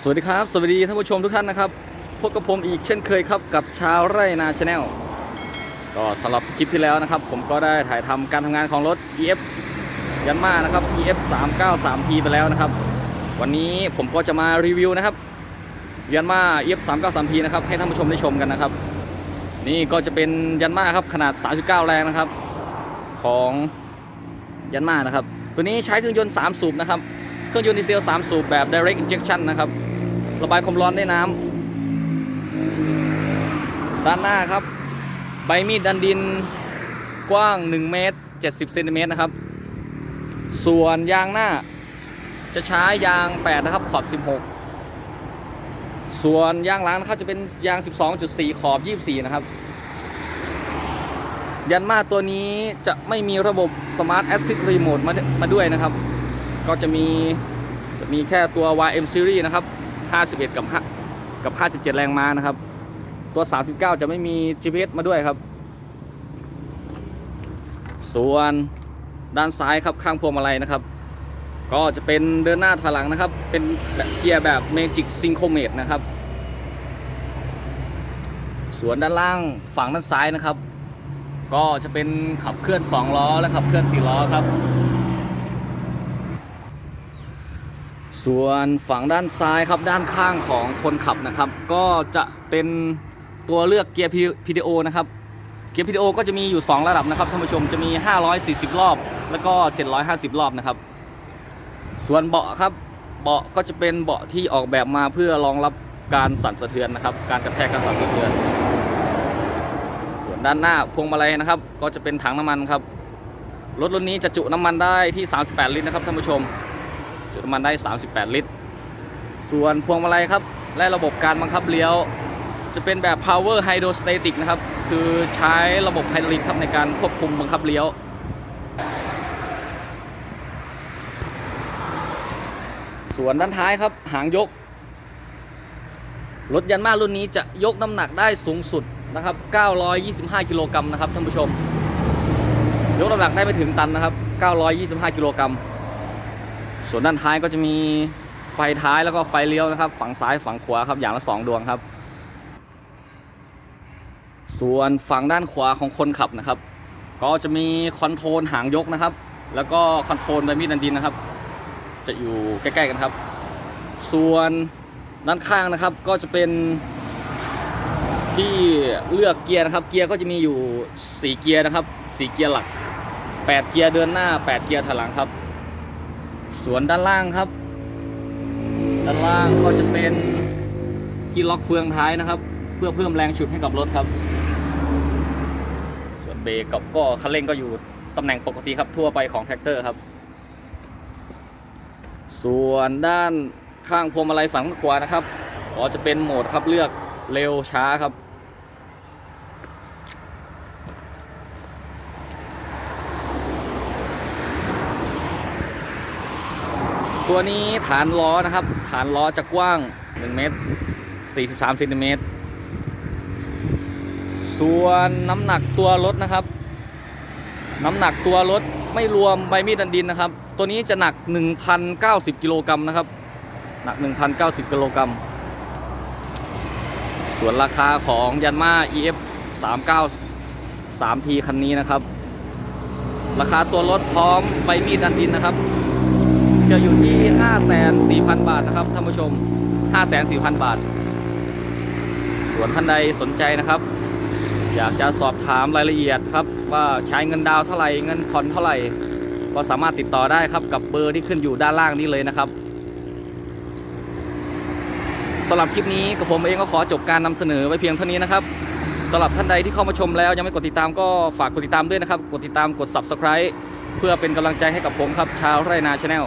สวัสดีครับ สวัสดีท่านผู้ชมทุกท่านนะครับพบกับผมอีกเช่นเคยครับกับชาวไร่นาชาแนลก็สำหรับคลิปที่แล้วนะครับ ผมก็ได้ถ่ายทำการทำงานของรถ EF ยันมานะครับ EF 3 9 3 P ไปแล้วนะครับ วันนี้ผมก็จะมารีวิวนะครับยันมา EF 3 9 3 P นะครับให้ท่านผู้ชมได้ชมกันนะครับ นี่ก็จะเป็นยันมาครับขนาด 39 แรงนะครับ ของยันมานะครับ ตัวนี้ใช้เครื่องยนต์ 3 สูบนะครับ เครื่องยนต์ดีเซล 3 สูบแบบ direct injection นะครับ ระบายความร้อนได้น้ำด้านหน้าครับ ใบมีดดันดินกว้าง 1 เมตร 70เซนติเมตรนะครับ ส่วนยางหน้าจะใช้ยาง 8 นะครับ ขอบ 16 ส่วนยางหลังนะครับจะเป็นยาง 12.4 ขอบ 24 นะครับ ยันมาตัวนี้จะไม่มีระบบ Smart Assist Remote มามาด้วยนะครับ ก็จะมีจะมีแค่ตัว YM Series นะครับ 51 กับ5กับ 57 แรงม้านะครับ ตัว 39 จะไม่มี GPS มาด้วยครับ ส่วนด้านซ้ายครับข้างพวงมาลัยนะครับ ก็จะเป็นเดินหน้าถอยหลังนะครับ เป็นเกียร์แบบ Magic Synchromate นะครับ ส่วนด้านล่างฝั่งด้านซ้ายนะครับ ก็จะเป็นขับเคลื่อน 2 ล้อและขับเคลื่อน 4 ล้อครับ ส่วนฝั่งด้านซ้ายครับด้านข้างของคนขับนะครับ ก็จะเป็นตัวเลือกเกียร์ PDO นะครับเกียร์ PDO ก็จะมีอยู่ 2 ระดับนะครับท่านผู้ชมจะมี 540 รอบ แล้วก็ 750 รอบนะครับ ส่วนเบาะครับเบาะก็จะเป็นเบาะที่ออกแบบมาเพื่อรองรับการสั่นสะเทือนนะครับ การกระแทกการสั่นสะเทือน ส่วนด้านหน้าพวงมาลัยนะครับ ก็จะเป็นถังน้ำมันครับรถรุ่นนี้จะจุน้ำมันได้ที่ 38 ลิตรนะครับท่านผู้ชม จุน้ำมันได้ 38 ลิตร ส่วนพวงมาลัยครับ และระบบการบังคับเลี้ยว จะเป็นแบบ power hydrostatic นะครับ คือใช้ระบบไฮดรอลิกครับในการควบคุมบังคับเลี้ยวส่วนด้านท้ายครับหางยก รถยันมารุ่นนี้จะยกน้ำหนักได้สูงสุดนะครับ 925 กิโลกรัมนะครับท่านผู้ชม ยกน้ำหนักได้ไม่ถึงตันนะครับ 925 กิโลกรัม ส่วนด้านท้ายก็จะมีไฟท้ายแล้วก็ไฟเลี้ยวนะครับ ฝั่งซ้ายฝั่งขวาครับอย่างละสองดวงครับ ส่วนฝั่งด้านขวาของคนขับนะครับ ก็จะมีคอนโทรลหางยกนะครับ แล้วก็คอนโทรลใบมีดดันดินนะครับ จะอยู่ใกล้ ๆ กันครับ ส่วนด้านข้างนะครับก็จะเป็นที่เลือกเกียร์นะครับ เกียร์ก็จะมีอยู่ 4 เกียร์นะครับ 4 เกียร์หลัก 8 เกียร์เดินหน้า 8 เกียร์ถอยหลังครับ ส่วนด้านล่างครับ ด้านล่างก็จะเป็นที่ล็อกเฟืองท้ายนะครับ เพื่อเพิ่มแรงฉุดให้กับรถครับ ส่วนเบรกกับก็คันเร่งก็อยู่ตำแหน่งปกติครับทั่วไปของแท็กเตอร์ครับ ส่วนด้านข้างพวงมาลัยฝั่งขวานะครับ ก็จะเป็นโหมดครับเลือกเร็วช้าครับ ตัวนี้ฐานล้อนะครับ ฐานล้อจะกว้าง 1 เมตร 43เซนติเมตร ส่วนน้ำหนักตัวรถนะครับ น้ำหนักตัวรถไม่รวมใบมีดดันดินนะครับ ตัวนี้จะหนัก 1,090กิโลกรัมนะครับ หนัก 1,090กิโลกรัม ส่วนราคาของยันมา EF 39 3T คันนี้นะครับ ราคาตัวรถพร้อมใบมีดดันดินนะครับ จะอยู่ที่ 5,400,000 บาทนะครับท่านผู้ชม 5,400,000 บาท ส่วนท่านใดสนใจนะครับ อยากจะสอบถามรายละเอียดครับว่าใช้เงินดาวเท่าไหร่เงินผ่อนเท่าไหร่ก็สามารถติดต่อได้ครับกับเบอร์ที่ขึ้นอยู่ด้านล่างนี้เลยนะครับสำหรับคลิปนี้กับผมเองก็ขอจบการนำเสนอไว้เพียงเท่านี้นะครับสำหรับท่านใดที่เข้ามาชมแล้ว ยังไม่กดติดตามก็ฝากกดติดตามด้วยนะครับ กดติดตามกด subscribe เพื่อเป็นกำลังใจให้กับผมครับชาวไรนาชาแนล